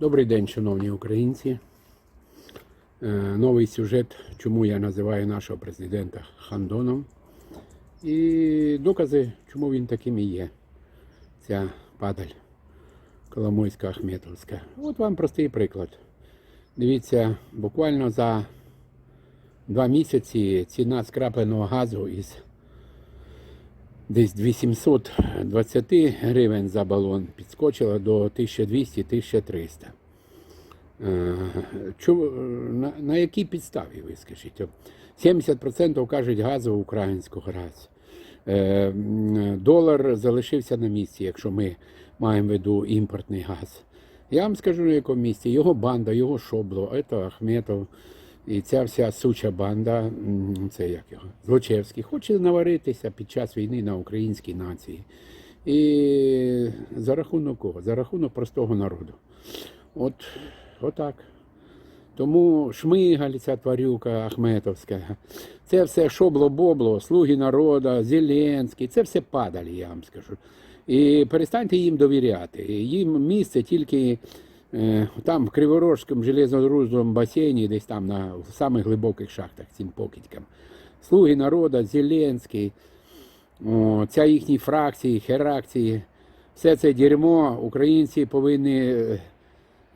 Добрий день, шановні українці. Е, Новий сюжет, чому я називаю нашого президента Хандоном. І докази, чому він таким і є. Ця падаль Коломойська Ахметовська. От вам простий приклад. Дивіться, буквально за два місяці ціна скрапленого газу із десь 820 гривень за балон підскочила до 1200-1300. Е, на, якій підставі ви скажіть? 70% кажуть газу українського раз. Е, Долар залишився на місці, якщо ми маємо в виду імпортний газ. Я вам скажу на якому місці. Його банда, його шобло, це Ахметов. І ця вся суча банда, це як його, Злочевський, хоче наваритися під час війни на українській нації. І за рахунок кого? За рахунок простого народу. От, отак. Тому Шмигаль, ця тварюка Ахметовська, це все шобло-бобло, слуги народу, Зеленський, це все падалі, я вам скажу. І перестаньте їм довіряти. Їм місце тільки там в Криворожському железнодорожному басейні, десь там на в самих глибоких шахтах цим покидькам. Слуги народу, Зеленський, ця їхні фракції, херакції, все це дерьмо українці повинні е,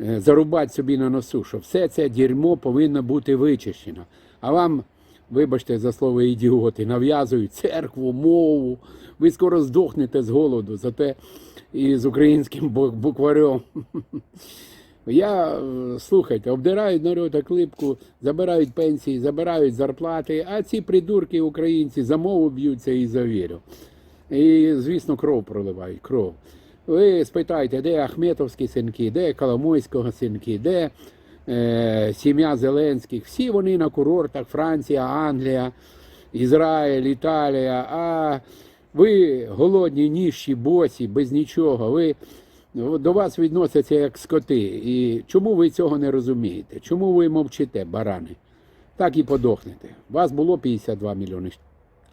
е, зарубати собі на носу, що все це дерьмо повинно бути вичищено. А вам, вибачте за слово ідіоти, нав'язують церкву, мову. Ви скоро здохнете з голоду, зате і з українським букварем. Я слухайте, обдирають народ клипку, забирають пенсії, забирають зарплати, а ці придурки українці за мову б'ються і за віру. І, звісно, кров проливають, кров. Ви спитайте, де Ахметовські синки, де Коломойського синки, де сім'я Зеленських. Всі вони на курортах Франція, Англія, Ізраїль, Італія. А ви голодні, ніжчі, босі, без нічого. Ви до вас відносяться як скоти. І чому ви цього не розумієте? Чому ви мовчите, барани? Так і подохнете. Вас було 52 мільйони.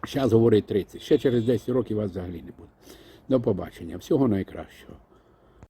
Зараз говорить 30. Ще через 10 років вас взагалі не буде. До побачення. Всього найкращого.